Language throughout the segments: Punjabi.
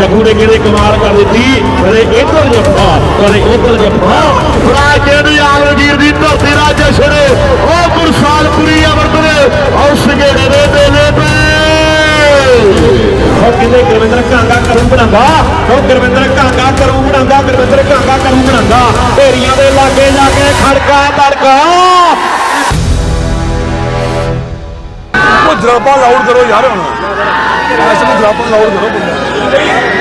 ਜੱਗੂ ਨੇ ਕਿਹਦੇ ਕਮਾਲ ਕਰ ਦਿੱਤੀ ਕਦੇ ਇੱਧਰ ਜੱਫਾ ਕਦੇ ਉੱਧਰ ਜੱਫਾ ਰਾਜੇ ਦੀ ਆਲਮਗੀਰ ਦੀ ਧਰਤੀ ਦਾ ਜਸ਼ਨ ਉਹ ਗੁਰਸਾਲਪੁਰੀ ਅਮਰਤ ਨੇ ਆਓ ਸੰਘੇੜੇ ਦੇ ਮੇਲੇ ਤੇ ਉਹ ਕਿਤੇ ਗੁਰਵਿੰਦਰ ਘਾਂਗਾ ਕਰੂ ਬਣਾਉਂਦਾ, ਉਹ ਗੁਰਵਿੰਦਰ ਬਣਾਉਂਦਾ ਗੁਰਵਿੰਦਰ ਕਾਂਗਾ ਕਰੂ ਬਣਾਉਂਦਾ। ਢੇਰੀਆਂ ਦੇ ਲਾਗੇ ਜਾ ਕੇ ਖੜਕਾ ਤੜਕਾ। ਉਹ ਜਰਾਬਾਂ ਲਾਉਡ ਕਰੋ ਯਾਰ ਹੁਣ। ਐਸ ਨੂੰ ਜਰਾਬਾਂ ਲਾਉਡ ਕਰੋ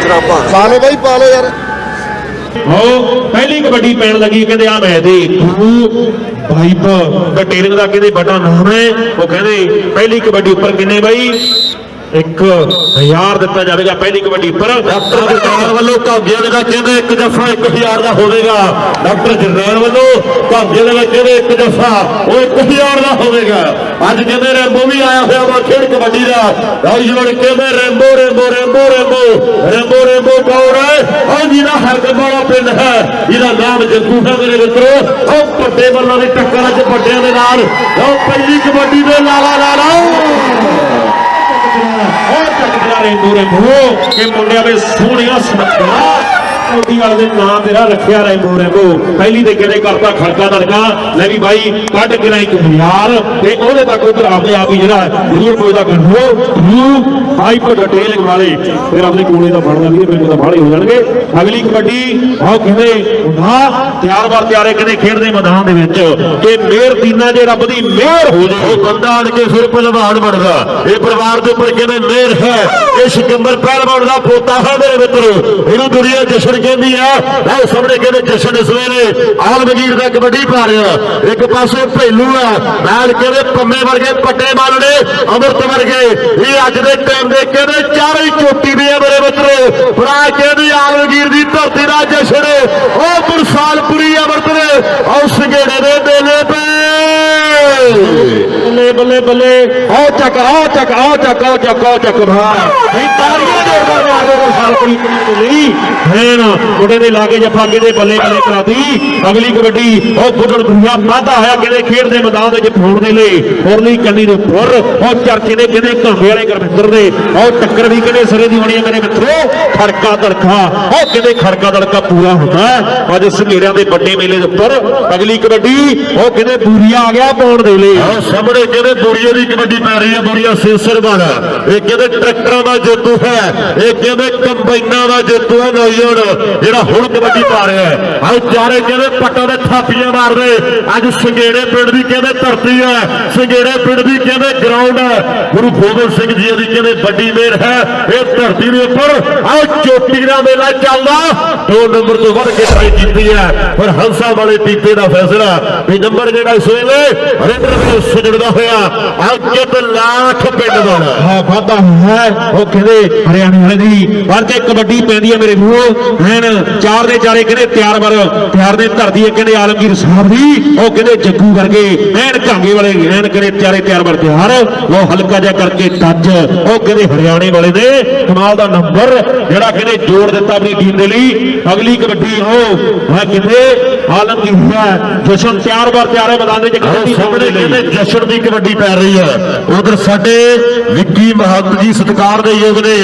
ਜਰਾਬਾਂ। ਪਾ ਲਓ ਬਾਈ ਪਾ ਲਓ ਯਾਰ। ਹੋ ਪਹਿਲੀ ਕਬੱਡੀ ਪੈਣ ਲੱਗੀ ਕਹਿੰਦੇ ਆ ਮੈਂ ਦੇ ਗੁਰੂ ਭਾਈਪ ਕਟੇਰਿੰਗ ਦਾ ਕਹਿੰਦੇ ਬੜਾ ਨਾਮ ਹੈ ਉਹ ਕਹਿੰਦੇ ਪਹਿਲੀ ਕਬੱਡੀ ਉੱਪਰ ਕਿੰਨੇ ਬਾਈ? 1000 ਦਿੱਤਾ ਜਾਵੇਗਾ ਪਹਿਲੀ ਕਬੱਡੀ ਉੱਪਰ ਡਾਕਟਰ ਜਰਨੈਲ ਵੱਲੋਂ ਕਾਂਗਿਆਂ ਦੇ ਵਿੱਚ ਕਹਿੰਦੇ ਇੱਕ ਜਫਾ 1000 ਦਾ ਹੋਵੇਗਾ। ਡਾਕਟਰ ਜਰਨੈਲ ਵੱਲੋਂ ਕਾਂਗਿਆਂ ਦੇ ਵਿੱਚ ਕਹਿੰਦੇ ਇੱਕ ਜਫਾ ਉਹ 1000 ਦਾ ਹੋਵੇਗਾ। ਅੱਜ ਕਹਿੰਦੇ ਰੈਂਬੋ ਵੀ ਆਇਆ ਹੋਇਆ ਵਾ ਖੇਡ ਕਬੱਡੀ ਦਾ। ਲਓ ਜੀ ਹੁਣ ਕਹਿੰਦੇ Rambo Rambo Rambo Rambo. Rambo Rambo ਕੌਣ ਹੈ? ਉਹ ਜਿਹਦਾ ਹਰਕਤ ਵਾਲਾ ਪਿੰਡ ਹੈ ਜਿਹਦਾ ਨਾਮ ਜੱਗੂ ਹੈ ਮੇਰੇ ਮਿੱਤਰੋ। ਉਹ ਵੱਡੇ ਬੱਲਾਂ ਦੀ ਟੱਕਰ ਅੱਜ ਵੱਡਿਆਂ ਦੇ ਨਾਲ। ਲਓ ਪਹਿਲੀ ਕਬੱਡੀ ਦੇ ਲਾਲਾ ਲਾਲਾ ਉਹ ਚੱਕਦਾ ਰੈਂਬੋ ਰੈਂਬੋ ਕਿ ਮੁੰਡਿਆਂ ਦੇ ਸੋਹਣੀਆਂ ਸੁਨੱਖੀਆਂ ਕੋਟੀ ਵਾਲੇ ਦੇ ਨਾਂ ਤੇਰਾ ਰੱਖਿਆ ਰੈਂਬੋ ਰੈਂਬੋ ਪਹਿਲੀ ਤੇ ਕਿਹੜੇ ਕਰਤਾ ਖੜਕਾ ਤੜਕਾ? ਲੈ ਵੀ ਬਾਈ, ਕੱਢ ਕੇ ਨਾ ਇੱਕ ਹਜ਼ਾਰ ਤੇ ਉਹਦੇ ਤੱਕ ਉਧਰ ਆਪਣੇ ਆਪ ਹੀ ਜਿਹੜਾ ਜ਼ਰੂਰ ਕੋਈ ਦਾ ਕਰੋ ਨੂੰ ਬਾਈ ਡਿਟੇਲ ਵਾਲੇ ਫਿਰ ਆਪਣੇ ਕੋਲੇ ਦਾ ਫੜਦਾ ਵੀ ਮੈਨੂੰ ਤਾਂ ਬਾਹਲੇ ਹੋ ਜਾਣਗੇ। ਅਗਲੀ ਕਬੱਡੀ ਆਓ ਕਹਿੰਦੇ ਉਹਦਾ ਤਿਆਰ ਵਾਰ ਤਿਆਰੇ ਕਹਿੰਦੇ ਖੇਡਦੇ ਮੈਦਾਨ ਦੇ ਵਿੱਚ ਇਹ ਮਿਹਰ ਦੀਨਾ ਜੇ ਰੱਬ ਦੀ ਮਿਹਰ ਹੋ ਜਾਵੇ ਉਹ ਬੰਦਾ ਆਣ ਕੇ ਫਿਰ ਪਹਿਲਵਾਨ ਬਣਦਾ। ਇਹ ਪਰਿਵਾਰ ਦੇ ਉੱਪਰ ਕਹਿੰਦੇ ਮਿਹਰ ਹੈ? ਇਹ ਸਿਕੰਦਰ ਪਹਿਲਵਾਨ ਦਾ ਪੋਤਾ ਹੈ ਮੇਰੇ ਮਿੱਤਰੋ। ਇਹਨੂੰ ਦੁਨੀਆ ਜਸ਼ਨ ਕਹਿੰਦੀ ਆ। ਆਹ ਸਾਹਮਣੇ ਕਹਿੰਦੇ ਜਸ਼ਨ ਇਸ ਵੇਲੇ ਆਲਮਗੀਰ ਦਾ ਕਬੱਡੀ ਪਾ ਰਿਹਾ ਇੱਕ ਪਾਸੇ ਭੇਲੂ ਆ। ਨਾਲ ਕਹਿੰਦੇ ਪੰਮੇ ਵਰਗੇ, ਪੱਟੇ ਮਾਰਨੇ ਅਮਰਤ ਵਰਗੇ। ਇਹ ਅੱਜ ਦੇ ਟਾਈਮ ਦੇ ਕਹਿੰਦੇ ਚਾਰੇ ਚੋਟੀ ਦੇ ਆ ਮੇਰੇ ਮਿੱਤਰੋ। ਭਰਾ ਕਹਿੰਦੀ ਆਲਮਗੀਰ ਦੀ ਧਰਤੀ ਦਾ ਜਸ਼ਨ। ਉਹ ਗੁਰਸਾਲਪੁਰੀ ਅਮਰਤ ਨੇ ਆਹ ਸੰਘੇੜੇ ਦੇ ਮੇਲੇ ਤੇ। ਬੱਲੇ ਬੱਲੇ ਬੱਲੇ। ਆਓ ਚੱਕ ਆਓ ਚੱਕ ਆਓ ਚੱਕ ਆਓ ਚੱਕ ਆਓ ਚੱਕ। ਭਾ ਨਹੀਂ ਤਾਲੀਆਂ ਜੋੜਦਾ ਮੈਂ ਆਗੇ ਦੇ ਲਈ ਹੈਨ ਮੁੰਡੇ ਦੇ ਲਾਗੇ ਜੱਫਾ ਕਿਹਦੇ ਬੱਲੇ ਬੱਲੇ ਕਰਾਤੀ। ਅਗਲੀ ਕਬੱਡੀ, ਉਹ ਬੁੱਢਣ ਦੁਨੀਆ ਵਾਧਾ ਹੋਇਆ ਕਿਹਦੇ ਖੇਡ ਦੇ ਮੈਦਾਨ ਦੇ ਵਿੱਚ ਫੋੜ ਦੇ ਲਈ। ਫੋਰਲੀ ਕੰਨੀ ਦੇ ਉੱਪਰ, ਉਹ ਚਰਚੇ ਦੇ ਕਿਹਦੇ ਘਾਂਗੇ ਵਾਲੇ ਗੁਰਵਿੰਦਰ ਦੇ। ਉਹ ਟੱਕਰ ਵੀ ਕਿਹਦੇ ਸਿਰੇ ਦੀ ਹੋਣੀ ਹੈ ਮੇਰੇ ਮਿੱਤਰੋ? ਖੜਕਾ ਤੜਕਾ। ਉਹ ਕਿਹਦੇ ਖੜਕਾ ਤੜਕਾ ਪੂਰਾ ਹੁੰਦਾ ਅੱਜ ਸੰਘੇੜਿਆਂ ਦੇ ਵੱਡੇ ਮੇਲੇ ਦੇ ਉੱਪਰ ਅਗਲੀ ਕਬੱਡੀ, ਉਹ ਕਿਤੇ ਬੂਰੀਆ ਆ ਗਿਆ ਪਾਉਣ ਦੇ ਲਈ। ਆਹ ਸਾਹਮਣੇ ਕਹਿੰਦੇ ਬੁਰੀਏ ਦੀ ਕਬੱਡੀ ਪੈ ਰਹੀ ਹੈ? ਬੁਰੀਆ ਸੇਸਰ ਵਾਲਾ। ਇਹ ਕਹਿੰਦੇ ਟਰੈਕਟਰਾਂ ਦਾ ਜੇਤੂ ਹੈ? ਇਹ ਕਹਿੰਦੇ ਕੰਬਾਈਨਾਂ ਦਾ ਜੇਤੂ ਹੈ ਨੌਜਵਾਨ, ਜਿਹੜਾ ਹੁਣ ਕਬੱਡੀ ਪਾ ਰਿਹਾ ਹੈ। ਆਹ ਚਾਰੇ ਕਹਿੰਦੇ ਪੱਟਾਂ ਦੇ ਥਾਪੀਆਂ ਮਾਰਦੇ। ਅੱਜ ਸੰਗੇੜੇ ਪਿੰਡ ਦੀ ਕਹਿੰਦੇ ਧਰਤੀ ਹੈ। ਸੰਗੇੜੇ ਪਿੰਡ ਦੀ ਕਹਿੰਦੇ ਗਰਾਊਂਡ ਹੈ। ਗੁਰੂ ਗੋਬਿੰਦ ਸਿੰਘ ਜੀ ਦੀ ਕਹਿੰਦੇ ਵੱਡੀ ਮਿਹਰ ਹੈ। ਇਹ ਧਰਤੀ ਦੇ ਉੱਪਰ ਆਹ ਚੋਟੀ ਦਾ ਮੇਲਾ ਚੱਲਦਾ। ਦੋ ਨੰਬਰ ਤੋਂ ਵੱਧ ਕੇ ਟਰਾਈ ਕੀਤੀ ਹੈ। ਪਰ ਹੰਸਾ ਵਾਲੇ ਟੀਪੇ ਦਾ ਫੈਸਲਾ ਵੀ ਨੰਬਰ ਜਿਹੜਾ ਇਸ ਵੇਲੇ ਹਰਿੰਦਰ ਦੇ ਸਜੜਦਾ ਹੋਇਆ। ਅੰਕਿਤ ਲਾਖ ਪਿੰਡ ਦਾ। ਹਾਂ ਵਾਧਾ ਹੈ। ਉਹ ਕਹਿੰਦੇ ਹਰਿਆਣੇ ਵਾਲੇ ਦੀ। ਪਰ ਜੇ ਕਬੱਡੀ ਪੈਂਦੀ ਹੈ ਮੇਰੇ ਮੂੰਹ ਹੈਨ ਚਾਰ ਦੇ ਚਾਰੇ ਕਹਿੰਦੇ ਤਿਆਰ ਵਰ ਤਿਆਰ ਦੇ ਧਰਦੀ ਹੈ ਕਹਿੰਦੇ ਆਲਮਗੀਰ ਸਾਹਿਬ ਦੀ ਉਹ ਕਹਿੰਦੇ ਜੱਗੂ ਵਰਗੇ ਐਨ ਘਾਂਗੇ ਵਾਲੇ ਐਨ ਕਹਿੰਦੇ ਚਾਰੇ ਤਿਆਰ ਵਰ ਤਿਆਰ। ਉਹ ਹਲਕਾ ਜਿਹਾ ਕਰਕੇ ਟੱਜ ਉਹ ਕਹਿੰਦੇ ਹਰਿਆਣੇ ਵਾਲੇ ਨੇ। ਕਮਾਲ ਦਾ ਨੰਬਰ ਜਿਹੜਾ ਕਹਿੰਦੇ ਜੋੜ ਦਿੱਤਾ ਆਪਣੀ ਟੀਮ ਦੇ ਲਈ। ਅਗਲੀ ਕਬੱਡੀ ਉਹ ਹੈ ਕਹਿੰਦੇ ਆਲਮਗੀਰ ਹੈ ਜਸ਼ਨ ਤਿਆਰ ਵਰ ਤਿਆਰ ਹੈ ਮੈਦਾਨ ਦੇ ਵਿੱਚ। ਕਬੱਡੀ ਸਾਹਮਣੇ। ਕਹਿੰਦੇ ਜਸ਼ਨ ਦੀ ਕਬੱਡੀ ਪੈ ਰਹੀ ਹੈ। ਉਧਰ ਸਾਡੇ ਵਿੱਕੀ ਮਹੰਤ ਜੀ ਸਤਿਕਾਰ ਦੇ ਯੋਗ ਨੇ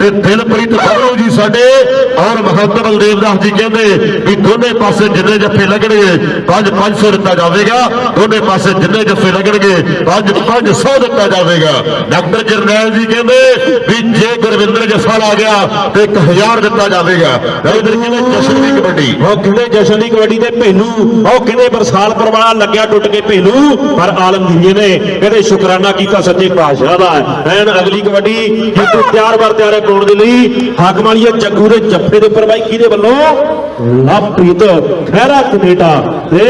ਤੇ ਦਿਲਪ੍ਰੀਤ ਬੱਬੂ ਜੀ, ਸਾਡੇ ਔਰ ਮਹੰਤ ਬਲਦੇਵ ਦਾਸ ਜੀ ਕਹਿੰਦੇ ਵੀ ਦੋਨੇ ਪਾਸੇ ਜਿੰਨੇ ਜੱਫੇ ਲੱਗਣਗੇ 5 500 ਦਿੱਤਾ ਜਾਵੇਗਾ। ਦੋਨੇ ਪਾਸੇ ਜਿੰਨੇ ਜੱਫੇ ਲੱਗਣਗੇ 5 500 ਦਿੱਤਾ ਜਾਵੇਗਾ। ਡਾਕਟਰ ਜਰਨੈਲ ਜੀ ਕਹਿੰਦੇ ਵੀ ਜੇ ਗੁਰਵਿੰਦਰ ਜੱਫਾ ਲਾ ਗਿਆ, ਤੇ 1000 ਦਿੱਤਾ ਜਾਵੇਗਾ। ਇਧਰ ਕਹਿੰਦੇ ਜਸ਼ਨ ਦੀ ਕਬੱਡੀ। ਉਹ ਕਹਿੰਦੇ ਜਸ਼ਨ ਦੀ ਕਬੱਡੀ ਤੇ ਭੇਲੂ, ਉਹ ਕਹਿੰਦੇ ਬਰਸਾਲ ਪਰਵਾਲਾ ਲੱਗਿਆ ਟੁੱਟ ਕੇ ਭੇਲੂ, ਪਰ ਆਲਮਗੀਰ ਨੇ ਕਹਿੰਦੇ ਸ਼ੁਕਰਾਨਾ ਕੀਤਾ ਸੱਚੇ ਪਾਤਸ਼ਾਹ ਦਾ। ਐਨ ਅਗਲੀ ਕਬੱਡੀ ਜਿੱਤੂ ਤਿਆਰ ਵਾਰ ਤਿਆਰੇ ਪਾਉਣ ਦੇ ਲਈ ਹਾਕਮ ਵਾਲੀਏ ਜੱਗੂ ਦੇ ਜੱਫੇ ਦੇ ਉੱਪਰ ਕਿਹਦੇ ਵੱਲੋਂ? ਲਵਪ੍ਰੀਤ ਖਹਿਰਾ ਕੈਨੇਡਾ ਤੇ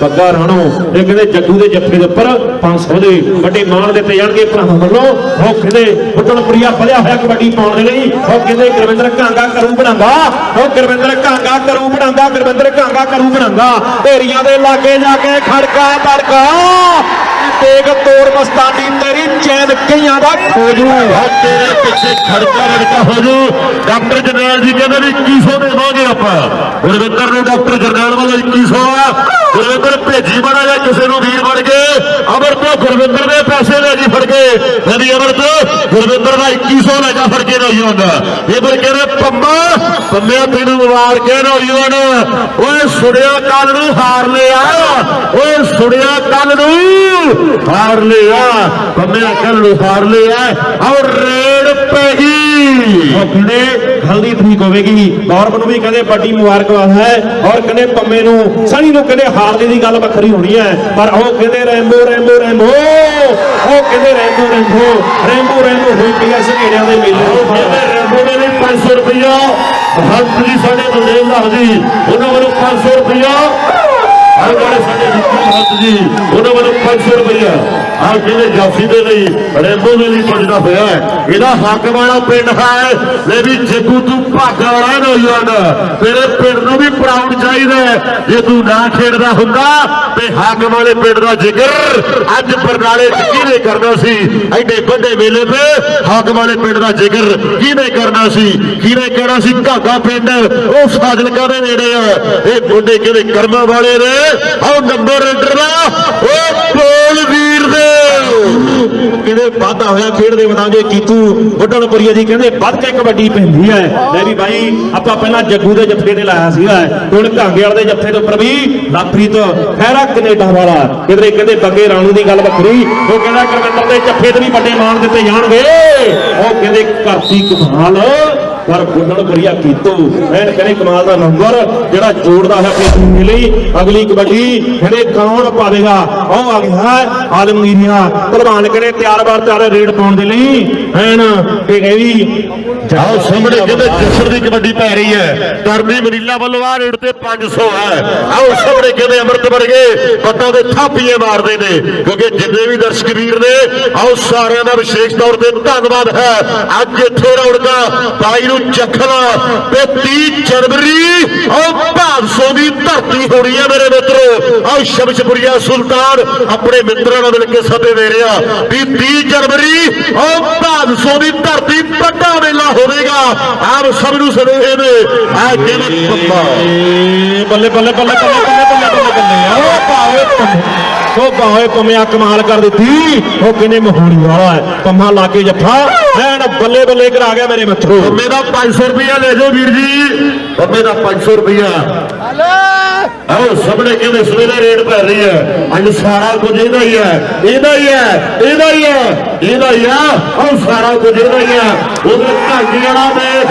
ਬੱਗਾ ਰਾਣੋ। ਇਹ ਕਹਿੰਦੇ ਜੱਗੂ ਦੇ ਜੱਫੇ ਦੇ ਉੱਪਰ 500 ਦੇ ਵੱਡੇ ਮਾਣ ਦਿੱਤੇ ਜਾਣਗੇ ਭਰਾਵਾਂ ਵੱਲੋਂ। ਉਹ ਕਹਿੰਦੇ ਬੁੱਟਣ ਪ੍ਰਿਆ ਫੜਿਆ ਹੋਇਆ ਕਬੱਡੀ ਪਾਉਣ ਦੇ ਲਈ। ਉਹ ਕਹਿੰਦੇ ਗੁਰਵਿੰਦਰ ਘਾਂਗਾ ਕਰੂ ਬਣਾਉਂਦਾ ਉਹ ਗੁਰਵਿੰਦਰ ਘਾਂਗਾ ਕਰੂ ਬਣਾਉਂਦਾ ਗੁਰਵਿੰਦਰ ਘਾਂਗਾ ਕਰੂ ਬਣਾਉਂਦਾ ਢੇਰੀਆਂ ਦੇ ਲਾਗੇ ਜਾ ਕੇ ਖੜਕਾ, ਤੜਕਾ। ਦੇਖ ਤੋੜ ਮਸਤਾਨੀ, ਤੇਰੀ ਚੈਨ ਕਈਆਂ ਦਾ ਖੋਜੂ ਉਹ ਤੇਰੇ ਪਿੱਛੇ ਖੜਕਾ ਰੜਕਾ ਹੋ ਜੂ। ਡਾਕਟਰ ਜਰਨੈਲ ਜੀ ਕਹਿੰਦੇ ਵੀ 2100 ਦੇਵਾਂਗੇ ਆਪਾਂ। ਗੁਰਵਿੰਦਰ ਨੂੰ ਡਾਕਟਰ ਜਰਨੈਲ ਵੱਲੋਂ 2100 ਆ। ਗੁਰਵਿੰਦਰ ਭੇਜੀ ਬੜਾ ਜਾਂ ਕਿਸੇ ਨੂੰ ਵੀਰ ਬਣ ਕੇ। ਅਮਰ ਤੋਂ ਗੁਰਵਿੰਦਰ ਦੇ ਪੈਸੇ ਲੈ ਜੀ ਫੜ ਕੇ। ਨਦੀ ਅਮਰ ਤੋਂ ਗੁਰਵਿੰਦਰ ਦਾ 2100 ਲੈ ਜਾ ਫੜ ਕੇ ਨੌਜਵਾਨ ਦਾ। ਇਹ ਬਰ ਕਹਿੰਦੇ ਪੰਮਾ। ਪੰਮਿਆ ਤੈਨੂੰ ਮੁਬਾਰਕ ਹੈ ਨੌਜਵਾਨ। ਓਏ ਸੁਣਿਆ ਕੱਲ ਨੂੰ ਹਾਰ ਲਿਆ। ਓਏ ਸੁਣਿਆ ਕੱਲ ਨੂੰ ਹਾਰ ਲਿਆ ਪੰਮਿਆ ਕੱਲ ਨੂੰ ਹਾਰ ਲਿਆ ਔਰ ਰੇਡ ਪੈ ਗਈ ਉਹ ਕਹਿੰਦੇ ਹਲਦੀ ਠੀਕ ਹੋਵੇਗੀ? ਗੌਰਵ ਨੂੰ ਵੀ ਕਹਿੰਦੇ ਵੱਡੀ ਮੁਬਾਰਕਬਾਦ ਹੈ ਔਰ ਕਹਿੰਦੇ ਪੰਮੇ ਨੂੰ ਸਣੀ ਨੂੰ ਕਹਿੰਦੇ ਹਾਰਦੇ ਦੀ ਗੱਲ ਵੱਖਰੀ ਹੋਣੀ ਹੈ ਪਰ ਉਹ ਕਹਿੰਦੇ ਰੈਂਬੋ ਰੈਂਬੋ ਰੈਂਬੋ। ਉਹ ਕਹਿੰਦੇ ਰੈਂਬੋ ਰੈਂਬੋ ਰੈਂਬੋ ਰੈਂਬੋ ਹੋਈ ਪਈ ਐ ਸੰਘੇੜਿਆਂ ਦੇ ਮੇਲੇ ਉਹ ਕਹਿੰਦੇ ਰੈਂਬੋ ਨੇ ਵੀ 500 ਰੁਪਇਆ ਹੰਸ ਜੀ ਸਾਡੇ ਬਲਦੇਵ ਲਾਹ ਜੀ ਉਹਨਾਂ ਵੱਲੋਂ 500 ਰੁਪਇਆ ਆਹ ਜਿਹੜੇ ਸਾਡੇ ਵਿੱਕੀ ਜੀ, ਉਹਨਾਂ ਵੱਲੋਂ 500 ਰੁਪਇਆ ਆਹ ਕਹਿੰਦੇ ਜਾਫੀ ਦੇ ਲਈ, ਰੈਂਬੋ ਦੇ ਲਈ ਪੁੱਜਦਾ ਹੋਇਆ ਇਹਦਾ ਹੱਕ ਵਾਲਾ ਪਿੰਡ ਹੈ, ਲੈ ਵੀ ਜੱਗੂ ਤੂੰ ਭਾਗਾ ਵਾਲਾ ਨੌਜਵਾਨ, ਤੇਰੇ ਪਿੰਡ ਨੂੰ ਵੀ ਪ੍ਰਾਊਡ ਚਾਹੀਦਾ ਜੇ ਤੂੰ ਨਾ ਖੇਡਦਾ ਹੁੰਦਾ, ਤੇ ਹੱਕ ਵਾਲੇ ਪਿੰਡ ਦਾ ਜ਼ਿਕਰ ਅੱਜ ਬਰਨਾਲੇ ਚ ਕਿਹਨੇ ਕਰਨਾ ਸੀ? ਐਡੇ ਵੱਡੇ ਵੇਲੇ ਤੇ ਹੱਕ ਵਾਲੇ ਪਿੰਡ ਦਾ ਜ਼ਿਕਰ ਕਿਹਨੇ ਕਰਨਾ ਸੀ? ਕਿਹਨੇ ਕਹਿਣਾ ਸੀ, ਘਾਗਾ ਪਿੰਡ, ਉਹ ਫਾਜ਼ਿਲਕਾ ਦੇ ਨੇੜੇ ਆ। ਇਹ ਮੁੰਡੇ ਕਿਹਦੇ ਕਰਮਾਂ ਵਾਲੇ ਨੇ? ਆਹ ਨੰਬਰ ਦਾ ਉਹ ਬੋਲ ਵੀਰ ਦੇ। ਕਹਿੰਦੇ ਵਾਧਾ ਹੋਇਆ ਖੇਡਦੇ ਵਧਾਂਗੇ ਕੀਤੂ ਵੱਡਣਪੁਰੀਆ ਜੀ ਕਹਿੰਦੇ ਵੱਧ ਕੇ ਕਬੱਡੀ ਪੈਂਦੀ ਹੈ। ਲੈ ਵੀ ਬਾਈ, ਆਪਾਂ ਪਹਿਲਾਂ ਜੱਗੂ ਦੇ ਜੱਫੇ ਤੇ ਲਾਇਆ ਸੀਗਾ। ਹੁਣ ਘਾਂਗੇ ਵਾਲੇ ਦੇ ਜੱਫੇ ਦੇ ਉੱਪਰ ਵੀ ਲਾਪਰੀਤ ਖੈਰਾ ਕੈਨੇਡਾ ਵਾਲਾ। ਕਿਧਰੇ ਕਹਿੰਦੇ ਬੱਗੇ ਰਾਣੂ ਦੀ ਗੱਲ ਵੱਖਰੀ। ਉਹ ਕਹਿੰਦਾ ਕਰਵਿੰਦਰ ਦੇ ਜੱਫੇ ਤੇ ਵੀ ਵੱਡੇ ਮਾਣ ਦਿੱਤੇ ਜਾਣਗੇ। ਉਹ ਕਹਿੰਦੇ ਕਰਤੀ ਕਮਾਲ। ਪਰ ਗੁੱਡਣਪੁਰੀਆ ਕੀਤੂ। ਐਨ ਕਹਿੰਦੇ ਕਮਾਲ ਦਾ ਨੰਬਰ ਜਿਹੜਾ ਜੋੜਦਾ ਹੈ ਆਪਣੀ ਲਈ, ਅਗਲੀ ਕਬੱਡੀ ਕਹਿੰਦੇ ਕੌਣ ਪਾਵੇਗਾ ਉਹ ਆ ਗਿਆ ਆਲਮਗੀਰੀਆ ਭਲਵਾਨ ਕਹਿੰਦੇ ਤਿਆਰ ਬਾਰ ਤਿਆਰ ਰੇਡ ਪਾਉਣ ਦੇ ਲਈ। ਐਨ ਇਹ ਕਹਿੰਦੀ ਆਓ ਸਾਹਮਣੇ ਕਹਿੰਦੇ ਜਸਰ ਦੀ ਕਬੱਡੀ ਪੈ ਰਹੀ ਹੈ ਕਰਨੀ ਮਨੀਲਾ ਵੱਲੋਂ ਆ ਰੇਡ ਤੇ 500 ਹੈ। ਆਓ ਸਾਹਮਣੇ ਕਹਿੰਦੇ ਅਮਰਤ ਵਰਗੇ ਪੱਟਾਂ ਦੇ ਥਾਪੀਏ ਮਾਰਦੇ ਨੇ, ਕਿਉਂਕਿ ਜਿੰਨੇ ਵੀ ਦਰਸ਼ਕ ਵੀਰ ਨੇ ਆਓ ਸਾਰਿਆਂ ਦਾ ਵਿਸ਼ੇਸ਼ ਤੌਰ ਤੇ ਧੰਨਵਾਦ ਹੈ। ਅੱਜ ਇੱਥੇ ਰੌਣਕਾਂ, ਬਾਈ ਨੂੰ ਨੂੰ ਚੱਖਣਾ ਤੇ 30 ਜਨਵਰੀ ਉਹ ਭਾਵਸੋ ਦੀ ਧਰਤੀ ਹੋਣੀ ਹੈ ਮੇਰੇ ਮਿੱਤਰੋ। ਆਹ ਸ਼ਮਸ਼ਪੁਰੀਆ ਸੁਲਤਾਨ ਆਪਣੇ ਮਿੱਤਰਾਂ ਨਾਲ ਮਿਲ ਕੇ ਸਭੇ ਦੇ ਰਿਹਾ ਵੀ 30 ਜਨਵਰੀ ਉਹ ਭਾਵਸੋ ਦੀ ਧਰਤੀ ਵੱਡਾ ਮੇਲਾ ਹੋਵੇਗਾ। ਆਪ ਸਭ ਨੂੰ ਸੁਨੇਹੇ ਨੇ। ਆ ਜਿਹੜਾ ਬੱਬਾ। ਬੱਲੇ ਬੱਲੇ ਬੱਲੇ ਬੱਲੇ ਬੱਲੇ ਬੱਲੇ ਬੱਲੇ ਉਹ ਭਾਵੇ ਪੰਨੇ ਉਹ ਭਾਵੇਂ ਪੰਮਿਆ ਕਮਾਲ ਕਰ ਦਿੱਤੀ ਉਹ ਕਿਨੇ ਮਹੂੜੀ ਵਾਲਾ ਹੈ। ਪੰਮਾ ਲਾ ਕੇ ਜੱਫਾ। ਐਨ ਬੱਲੇ ਬੱਲੇ ਕਰਾ ਗਿਆ ਮੇਰੇ ਮਿੱਤਰੋ। ਮੇਰਾ 500 ਰੁਪਇਆ ਲੈ ਜਾਓ ਵੀਰ ਜੀ ਪੰਮੇ ਦਾ 500 ਰੁਪਇਆ ਆਓ ਸਾਹਮਣੇ ਕਹਿੰਦੇ ਸਵੇਰੇ ਰੇਡ ਪੈ ਰਹੀ ਹੈ ਅੱਜ ਸਾਰਾ ਕੁਝ ਇਹਦਾ ਹੀ ਹੈ ਇਹਦਾ ਹੀ ਹੈ ਇਹਦਾ ਹੀ ਹੈ ਇਹਦਾ ਹੀ ਆ ਆਓ ਸਾਰਾ ਕੁਝ ਇਹਦਾ ਹੀ ਹੈ ਉਧਰ ਢਾਂਗੀ ਵਾਲਾ ਦੇਖ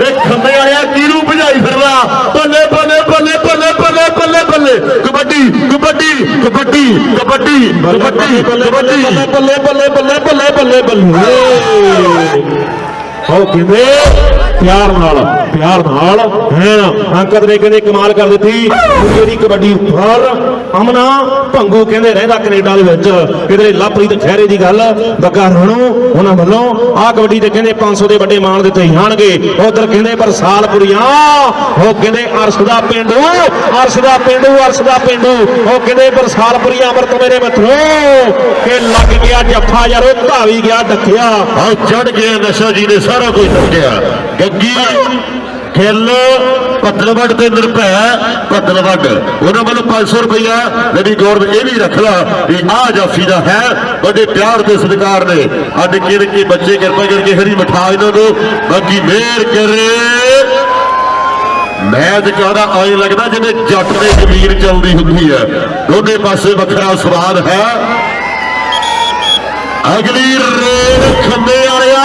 ਇਹ ਖੰਬੇ ਵਾਲਿਆ ਕਿਹਨੂੰ ਭਜਾਈ ਫਿਰਦਾ ਬੱਲੇ ਬੱਲੇ ਬੱਲੇ ਬੱਲੇ ਬੱਲੇ ਬੱਲੇ ਬੱਲੇ ਕਬੱਡੀ ਕਬੱਡੀ ਕਬੱਡੀ ਕਬੱਡੀ ਕਬੱਡੀ ਕਬੱਡੀ ਬੱਲੇ ਬੱਲੇ ਬੱਲੇ ਬੱਲੇ ਬੱਲੇ ਬੱਲੇ ਉਹ ਕਹਿੰਦੇ ਪਿਆਰ ਨਾਲ। ਪਿਆਰ ਨਾਲ। ਹੈ ਅੰਕਤ ਨੇ ਕਹਿੰਦੇ ਕਮਾਲ ਕਰ ਦਿੱਤੀ। ਦੁਨੀਆ ਕਬੱਡੀ ਉੱਪਰ ਅਮਨਾ ਭੰਗੂ ਕਹਿੰਦੇ ਰਹਿੰਦਾ ਕੈਨੇਡਾ ਦੇ ਵਿੱਚ। ਕਿਧਰੇ ਲਾਪਰੀ ਤੇ ਦੀ ਗੱਲ। ਬੱਗਾ ਰਣੋ, ਉਹਨਾਂ ਵੱਲੋਂ ਆਹ ਕਬੱਡੀ ਤੇ ਕਹਿੰਦੇ 500 ਦੇ ਵੱਡੇ ਮਾਣ ਦਿੱਤੇ ਜਾਣਗੇ। ਉਧਰ ਕਹਿੰਦੇ ਪਰ ਸਾਲਪੁਰੀਆਂ ਉਹ ਕਹਿੰਦੇ ਅਰਸ਼ ਦਾ ਪਿੰਡੂ, ਅਰਸ਼ ਦਾ ਪਿੰਡੂ, ਅਰਸ਼ ਦਾ ਪਿੰਡੂ। ਉਹ ਕਹਿੰਦੇ ਪਰ ਸਾਲਪੁਰੀਆਂ ਅਮਰਤ ਮੇਰੇ ਮਿੱਤਰੋ, ਕਿ ਲੱਗ ਗਿਆ ਜੱਫਾ ਯਾਰ ਧਾਵੀ ਗਿਆ ਡੱਕਿਆ ਆ ਚੜ ਗਿਆ ਨਸ਼ਾ ਜੀ ਨੇ, ਸਾਰਾ ਕੁਝ ਦੱਸਿਆ ਗੱਗੀ ਖੇਲ ਪਤਲਵੜ ਤੇ ਨਿਰਭੈ ਪਤਲਵੜ ਉਹਨਾਂ ਵੱਲੋਂ 500 ਰੁਪਇਆ ਨਦੀ ਗੌਰ ਇਹ ਵੀ ਰੱਖ ਲਾ ਵੀ ਆ ਜਾਫੀ ਦਾ ਹੈ, ਵੱਡੇ ਪਿਆਰ ਤੇ ਸਤਿਕਾਰ ਨੇ। ਅੱਜ ਕਿਰ ਕੇ ਬੱਚੇ ਕਿਰਪਾ ਕਰਕੇ ਹਰੀ ਮਿਠਾ ਇਹਨਾਂ ਨੂੰ। ਬਾਕੀ ਮਿਹਰ ਕਰੇ। ਮੈਂ ਤੇ ਕਹਦਾ ਆਏ ਲੱਗਦਾ ਜਿਵੇਂ ਜੱਟ ਦੇ ਜ਼ਮੀਰ ਚੱਲਦੀ ਹੁੰਦੀ ਹੈ। ਦੋਨੇ ਪਾਸੇ ਵੱਖਰਾ ਸਵਾਦ ਹੈ। ਅਗਲੀ ਰੇਡ ਖੰਬੇ ਵਾਲਿਆ।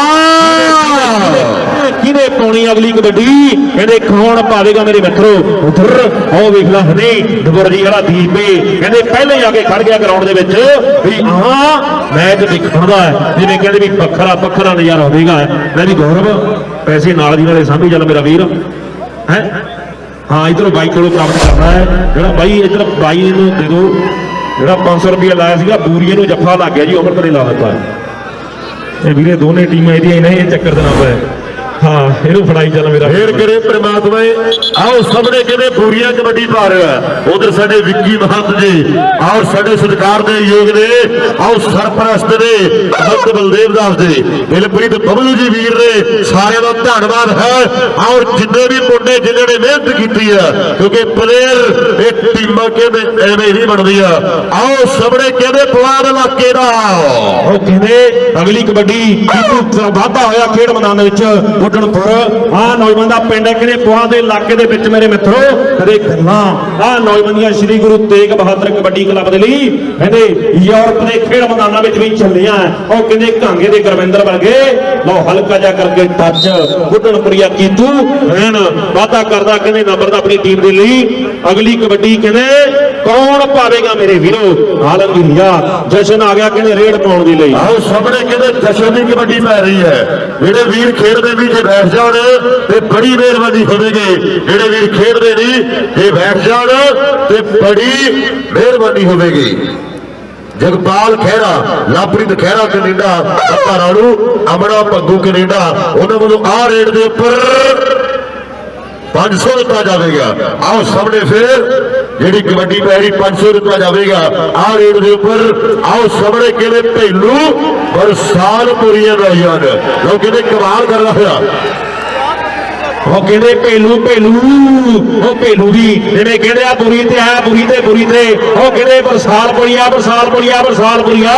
ਕਿਹਨੇ ਅਗਲੀ ਕਬੱਡੀ। ਕਹਿੰਦੇ ਕੌਣ ਪਾਵੇਗਾ ਮੇਰੇ ਮਿੱਤਰੋ? ਉਧਰ, ਉਹ ਵੇਖ ਲੈ ਹਨੇ ਦਬਰਜੀ ਵਾਲਾ ਦੀਪੇ ਕਹਿੰਦੇ ਪਹਿਲੇ ਆ ਕੇ ਖੜ ਗਿਆ ਗਰਾਊਂਡ ਦੇ ਵਿੱਚ ਵੀ ਆਹ ਮੈਚ ਦੇਖਣ ਹੈ। ਜਿਵੇਂ ਕਹਿੰਦੇ ਵੀ ਵੱਖਰਾ ਵੱਖਰਾ ਨਜ਼ਾਰਾ ਹੋਵੇਗਾ। ਮੈਂ ਵੀ ਗੌਰਵ, ਪੈਸੇ ਨਾਲ ਦੀ ਨਾਲੇ ਸਾਂਭੀ ਚੱਲ ਮੇਰਾ ਵੀਰ। ਹੈ? ਹਾਂ, ਇਧਰੋਂ ਬਾਈ ਕੋਲੋਂ ਪ੍ਰਾਪਤ ਕਰਨਾ ਹੈ। ਜਿਹੜਾ ਬਾਈ, ਇਧਰ ਬਾਈ ਨੂੰ ਦੇ ਦਿਓ। ਜਿਹੜਾ 500 ਰੁਪਏ ਲਾਇਆ ਸੀਗਾ, ਬੂਰੀਏ ਨੂੰ ਜੱਫਾ ਲੱਗ ਗਿਆ ਜੀ ਉਮਰ ਤੇ ਲਾ ਦਿੱਤਾ। ਇਹ ਵੀਰੇ ਦੋਨੇ ਟੀਮਾਂ ਇਹਦੀਆਂ ਇਹਨਾਂ ਇਹ ਚੱਕਰ ਦੇਣਾ ਪਿਆ ਹਾਂ ਇਹਨੂੰ ਫੜਾਈ ਚੱਲ ਮੇਰਾ ਫੇਰ ਕਰੇ ਪ੍ਰਮਾਤਮਾ ਆਓ ਸਾਹਮਣੇ ਕਹਿੰਦੇ ਬੂਰੀਆ ਕਬੱਡੀ ਪਾ ਰਿਹਾ ਉਧਰ ਸਾਡੇ ਵਿੱਕੀ ਮਹੰਤ ਜੀ ਆਓ ਸਾਡੇ ਸਤਿਕਾਰ ਦੇ ਯੋਗ ਨੇ। ਆਓ ਸਰਪ੍ਰਸਤ ਨੇ ਭਗਤ ਬਲਦੇਵ ਦਾਸ ਜੀ ਦਿਲਪ੍ਰੀਤ ਬਬਲੂ ਜੀ ਵੀਰ ਨੇ ਸਾਰਿਆਂ ਦਾ ਧੰਨਵਾਦ ਹੈ। ਔਰ ਜਿੰਨੇ ਵੀ ਮੁੰਡੇ ਜਿਨ੍ਹਾਂ ਨੇ ਮਿਹਨਤ ਕੀਤੀ ਆ ਕਿਉਂਕਿ ਪਲੇਅਰ ਇਹ ਟੀਮਾਂ ਕਹਿੰਦੇ ਐਵੇਂ ਨਹੀਂ ਬਣਦੀਆਂ ਆਓ ਸਾਹਮਣੇ ਕਹਿੰਦੇ ਪਵਾਰ ਇਲਾਕੇ ਦਾ? ਉਹ ਕਹਿੰਦੇ ਅਗਲੀ ਕਬੱਡੀ ਕੀਤੂ ਵਾਧਾ ਹੋਇਆ ਖੇਡ ਮੈਦਾਨ ਦੇ ਵਿੱਚ। ਉੱਡਣਪੁਰ ਆਹ ਨੌਜਵਾਨ ਦਾ ਪਿੰਡ ਹੈ ਕਹਿੰਦੇ ਪੁਆ ਦੇ ਇਲਾਕੇ ਦੇ ਵਿੱਚ ਮੇਰੇ ਮਿੱਤਰੋ? ਕਦੇ ਗੱਲਾਂ। ਆਹ ਨੌਜਵਾਨੀਆਂ ਸ੍ਰੀ ਗੁਰੂ ਤੇਗ ਬਹਾਦਰ ਕਬੱਡੀ ਕਲੱਬ ਦੇ ਲਈ ਕਹਿੰਦੇ ਯੂਰਪ ਦੇ ਖੇਡ ਮੈਦਾਨਾਂ ਵਿੱਚ ਵੀ ਚੱਲੀਆਂ। ਉਹ ਕਹਿੰਦੇ ਘਾਂਗੇ ਦੇ ਗੁਰਵਿੰਦਰ ਵਰਗੇ। ਲੋ ਹਲਕਾ ਜਾ ਕਰਕੇ ਟੱਚ। ਉੱਡਣਪੁਰੀਆ ਕੀਤੂ। ਐਨ ਵਾਧਾ ਕਰਦਾ ਕਹਿੰਦੇ ਨੰਬਰ ਦਾ ਆਪਣੀ ਟੀਮ ਦੇ ਲਈ। ਅਗਲੀ ਕਬੱਡੀ ਕਹਿੰਦੇ ਕੌਣ ਪਾਵੇਗਾ ਮੇਰੇ ਵੀਰੋ? ਆਲਮਗੀਰੀਆ। ਜਸ਼ਨ ਆ ਗਿਆ ਕਹਿੰਦੇ ਰੇਡ ਪਾਉਣ ਦੇ ਲਈ। ਆਓ ਸਾਹਮਣੇ ਕਹਿੰਦੇ ਜਸ਼ਨ ਦੀ ਕਬੱਡੀ ਪੈ ਰਹੀ ਹੈ। ਜਿਹੜੇ ਵੀਰ ਖੇਡਦੇ ਵੀ ਜੇ ਬੈਠ ਜਾਣ, ਤੇ ਬੜੀ ਮਿਹਰਬਾਨੀ ਹੋਵੇਗੀ। ਜਿਹੜੇ ਵੀਰ ਖੇਡਦੇ ਨਹੀਂ ਜੇ ਬੈਠ ਜਾਣ, ਤੇ ਬੜੀ ਮਿਹਰਬਾਨੀ ਹੋਵੇਗੀ। ਜਗਪਾਲ ਖਹਿਰਾ, ਲਾਪ੍ਰੀਤ ਖਹਿਰਾ ਕੈਨੇਡਾ ਅੱਪਾ ਰਾਣੂ ਅਮੜਾ ਭੱਗੂ ਕੈਨੇਡਾ, ਉਹਨਾਂ ਵੱਲੋਂ ਆ ਰੇਟ ਦੇ ਉੱਪਰ 500 ਦਿੱਤਾ ਜਾਵੇਗਾ। ਆਓ ਸਾਹਮਣੇ ਫਿਰ ਜਿਹੜੀ ਕਬੱਡੀ ਪੈਰੀ 500 ਦਿੱਤਾ ਜਾਵੇਗਾ, ਆਹ ਰੇਡ ਦੇ ਉੱਪਰ ਆਓ ਸਾਹਮਣੇ ਕਿਵੇਂ ਭੇਲੂ ਬਰਸਾਲ ਪੁਰੀਆਂ ਦਾ ਯਾਰ ਲੋਕ ਕਹਿੰਦੇ ਕਮਾਲ ਕਰ ਹੋਇਆ। ਉਹ ਕਹਿੰਦੇ ਭੇਲੂ ਭੇਲੂ? ਉਹ ਭੇਲੂ ਦੀ ਜਿਵੇਂ ਕਹਿੰਦੇ ਆ, ਬੁਰੀ ਤੇ ਆ, ਬੁਰੀ ਤੇ ਬੁਰੀ ਤੇ। ਉਹ ਕਹਿੰਦੇ ਬਰਸਾਲ ਪੁਰੀਆ ਬਰਸਾਲ ਪੁਰੀਆ ਬਰਸਾਲ ਪੁਰੀਆ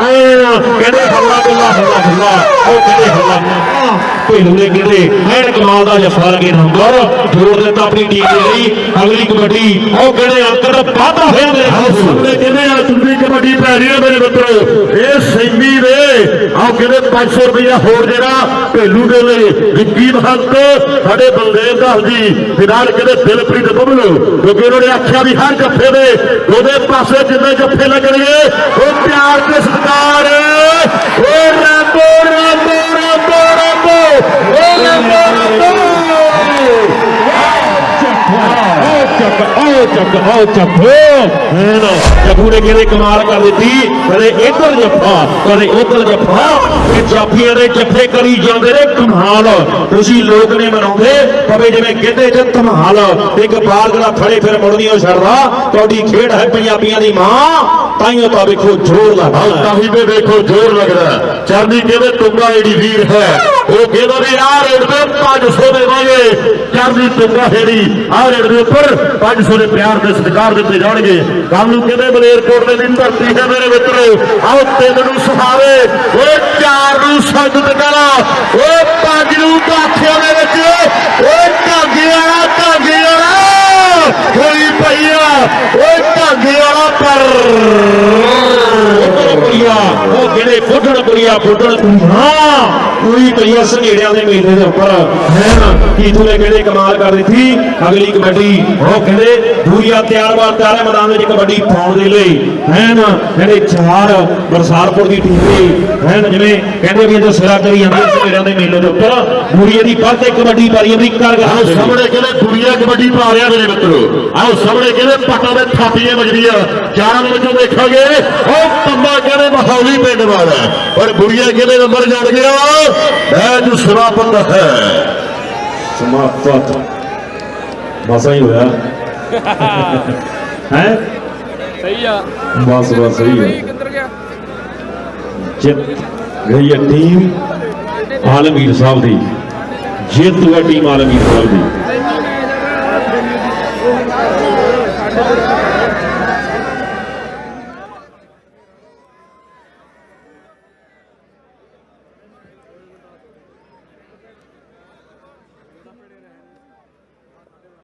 ਕਹਿੰਦੇ ਹੱਲਾ ਗੁੱਲਾ ਹੱਲਾ ਗੁੱਲਾ ਉਹ ਕਹਿੰਦੇ ਹੱਲਾ ਭੇਲੂ ਨੇ ਕਹਿੰਦੇ ਐਨ ਕਮਾਲ ਦਾ ਜਫਾ ਲਗੇ ਨੰਬਰ ਜੋੜ ਦਿੱਤਾ ਆਪਣੀ ਟੀਮ ਦੇ ਲਈ। ਅਗਲੀ ਕਬੱਡੀ, ਉਹ ਕਹਿੰਦੇ ਅੰਦਰ ਵਾਧਾ ਹੋਇਆ ਮੇਰੇ ਸਾਹਮਣੇ ਕਹਿੰਦੇ ਆ? ਤੁੰਦੀ ਕਬੱਡੀ ਪੈ ਰਹੀ ਹੈ ਮੇਰੇ ਮਿੱਤਰੋ। ਇਹ ਸੈਂਦੀ ਦੇ ਆਓ ਕਹਿੰਦੇ 500 ਰੁਪਇਆ ਹੋਰ ਜਿਹੜਾ ਭੇਲੂ ਦੇ ਲਈ। ਵਿੱਕੀ ਮਹੰਤ। ਸਾਡੇ ਬਲਦੇਵ ਦਾਸ ਜੀ ਤੇ ਨਾਲ ਕਹਿੰਦੇ ਦਿਲਪ੍ਰੀਤ ਬਬਲੂ ਕਿਉਂਕਿ ਉਹਨਾਂ ਨੇ ਆਖਿਆ ਵੀ ਹਰ ਜੱਫੇ ਦੇ, ਉਹਦੇ ਪਾਸੇ ਜਿੰਨੇ ਜੱਫੇ ਲੱਗਣਗੇ ਚੱਕ ਆਓ ਚੱਕ ਹੈਨ ਜੱਗੂ ਨੇ ਕਿਹਦੇ ਕਮਾਲ ਕਰ ਦਿੱਤੀ ਕਦੇ ਇੱਧਰ ਜੱਫਾ ਕਦੇ ਉੱਧਰ ਜੱਫਾ। ਇਹ ਜਾਫੀਆਂ ਦੇ ਜੱਫੇ ਕਰੀ ਜਾਂਦੇ ਨੇ ਕਮਾਲ। ਤੁਸੀਂ ਲੋਕ ਨੇ ਮਨਾਉਂਦੇ ਪਵੇ ਜਿਵੇਂ ਕਹਿੰਦੇ ਚ ਧਮਾਲ ਇੱਕ ਬਾਲ ਜਿਹੜਾ ਫੜੇ ਫਿਰ ਮੁੜਦੀ ਉਹ ਛੱਡਦਾ। ਤੁਹਾਡੀ ਖੇਡ ਹੈ ਪੰਜਾਬੀਆਂ ਦੀ ਮਾਂ। ਤਾਈਓ ਤਾਂ ਵੇਖੋ ਜ਼ੋਰ ਲੱਗਦਾ ਤਾਹੀ ਤੇ ਦੇਖੋ ਜ਼ੋਰ ਲੱਗਦਾ ਚਰਨੀ ਕਹਿੰਦੇ ਤੁੰਗਾ ਜਿਹੜੀ ਵੀਰ ਹੈ, ਉਹ ਕਹਿੰਦਾ ਵੀ? ਆਹ ਰੇਟ ਤੇ 500 ਦੇਵਾਂਗੇ ਚਰਨੀ ਤੁੰਗਾ ਜਿਹੜੀ ਆਹ ਰੇਟ ਦੇ ਉੱਪਰ 500 ਦੇ ਪਿਆਰ ਦੇ ਸਤਿਕਾਰ ਦਿੱਤੇ ਜਾਣਗੇ। ਕੱਲ ਨੂੰ ਕਹਿੰਦੇ ਮਲੇਰਕੋਟ ਦੇ ਦੀ ਧਰਤੀ ਹੈ ਮੇਰੇ ਮਿੱਤਰੋ? ਆਓ ਤਿੰਨ ਨੂੰ ਸੁਹਾਵੇ। ਓਏ ਚਾਰ ਨੂੰ ਸੰਗਤ ਕਰਾ ਓਏ ਪੰਜ ਨੂੰ ਬਾਖਿਆਂ ਦੇ ਵਿੱਚ ਓਏ ਢਾਗੇ ਵਾਲਾ ਢਾਗੇ ਵਾਲਾ ਹੋਈ ਪਈਆ ਓਏ ਢਾਗੇ ਵਾਲਾ ਪਰ ਫੁੱਟਣ ਪੁਰੀਆ ਉਹ ਜਿਹੜੇ ਫੁੱਟਣ ਪੁਰੀਆ ਕੋਈ ਪਈਆ ਸੰਘੇੜਿਆਂ ਦੇ ਮੇਲੇ ਦੇ ਉੱਪਰ ਹੈਨ ਕੀਤੂ ਨੇ ਕਹਿੰਦੇ ਕਮਾਲ ਕਰ ਦਿੱਤੀ ਅਗਲੀ ਕਬੱਡੀ ਉਹ ਕਹਿੰਦੇ ਦੂਰੀਆ ਤਿਆਰ ਬਾਰ ਤਿਆਰ ਮੈਦਾਨ ਵਿੱਚ ਕਬੱਡੀ ਪਾਉਣ ਦੇ ਲਈ। ਹੈਨ ਜਿਹੜੇ ਚਾਰ ਬਰਸਾਲਪੁਰ ਦੀ ਟੀਮ ਦੀ ਹੈਨ ਜਿਵੇਂ ਕਹਿੰਦੇ ਵੀ ਇਹ ਸਿਰਾ ਕਰੀ ਜਾਂਦੇ ਸੰਘੇੜਿਆਂ ਦੇ ਮੇਲੇ ਦੇ ਉੱਪਰ ਦੂਰੀਆ ਦੀ ਵੱਧ ਇੱਕ ਕਬੱਡੀ ਪਾਰੀ ਅਮਰੀਕਾ ਕਰ ਸਾਹਮਣੇ ਕਹਿੰਦੇ ਦੁਨੀਆ ਕਬੱਡੀ ਪਾ ਰਿਹਾ ਮੇਰੇ ਮਿੱਤਰੋ। ਆਓ ਸਾਹਮਣੇ ਕਹਿੰਦੇ ਪੱਟਾਂ ਦੇ ਥਾਪੀਆਂ ਵੱਜਦੀਆਂ ਚਾਰਾਂ ਦੇ ਵਿੱਚੋਂ ਦੇਖਾਂਗੇ ਉਹ ਪੰਮਾ ਕਹਿੰਦੇ ਮਹੌਲੀ ਪਿੰਡ ਵਾਲਾ। ਹੈ। ਪਰ ਬੁੜੀਆ ਕਹਿੰਦੇ ਨੰਬਰ ਜੜ ਗਿਆ। ਮੈਚ ਸਮਾਪਤ ਹੈ ਸਮਾਪਤ ਮਸਾ ਹੀ ਹੋਇਆ ਹੈ ਸਹੀ ਆ ਬਸ ਬਸ ਸਹੀ ਹੈ ਕਿੱਧਰ ਗਿਆ ਜਿੱਤ ਗਈ ਹੈ ਟੀਮ ਆਲਮਗੀਰ ਸਾਹਿਬ ਦੀ ਜਿੱਤ ਹੈ ਟੀਮ ਆਲਮਗੀਰ ਸਾਹਿਬ ਦੀ